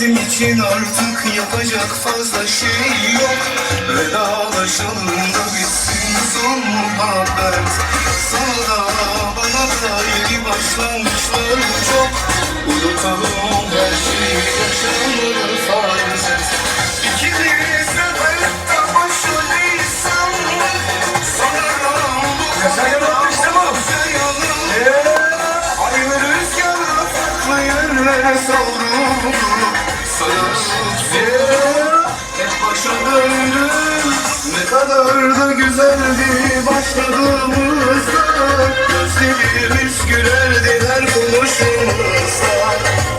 Bizim için artık yapacak fazla şey yok. Vedalaşalım da bitsin son muhabbet. Sana da bana da yeni başlangıçlar çok. Unutalım her şeyi yaşanır farz et İkimiz de hayatta başroldeyiz sanmak Sanırım bu bize yanılır Aynı rüzgarla farklı yerlere savrulur Ne kadar da güzeldi başladığımızda Gözlerimiz gülerdi her konuşmamızda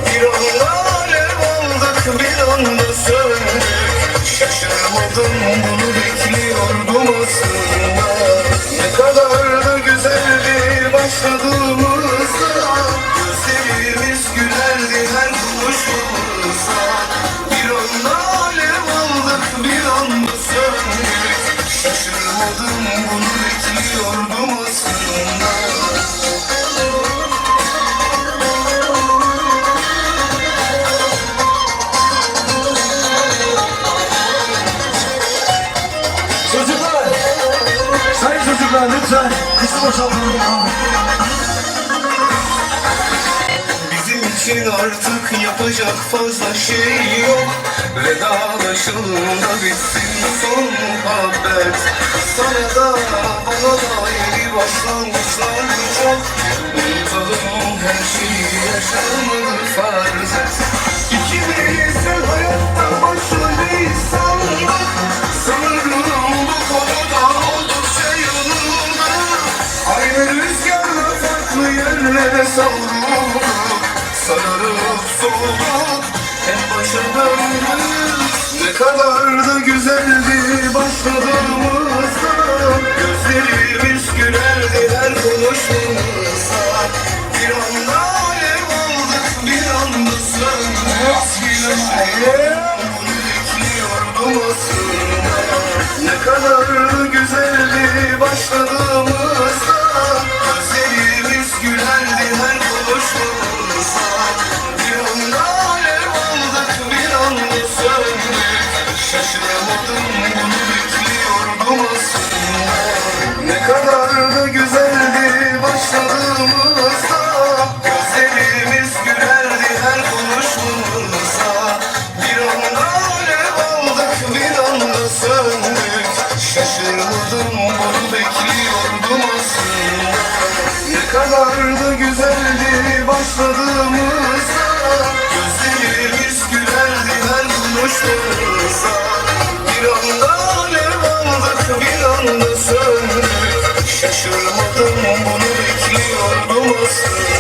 Bir anda alev aldık bir anda söndük Şaşırmadım bunu bekliyordum aslında Ne kadar da güzeldi başladığımızda anda aldık bir anda söndük Şaşırmadım bunu bekliyordum aslında Çocuklar. Sayın çocuklar lütfen. Kısmı boşaltalım. İçin artık yapacak fazla şey yok. Vedalaşalım da bitsin son muhabbet. Sana da bana da yeni başlangıçlar çok Unutalım her şeyi yaşanmadı farz et İkimiz de hayatta başroldeyiz sandık Sanırım bu konuda oldukça yanıldık Aynı rüzgarla farklı yerlere savrulup Sararıp soğuduk Hep başa Ne kadar da güzeldi başladığımızda. Gözlerimiz gülerdi her konuşmamızda Bir anda alev aldık bir anda söndük Bunu bekliyordum aslında Şaşıramadım bunu bekliyordum aslında Ne kadar da güzeldi başladığımızda. Gözlerimiz gülerdi her konuşmamızda Bir anda alev bir anda söndük Şaşırmadım bunu bekliyordum aslında Şaşırmadım bunu bekliyordum aslında.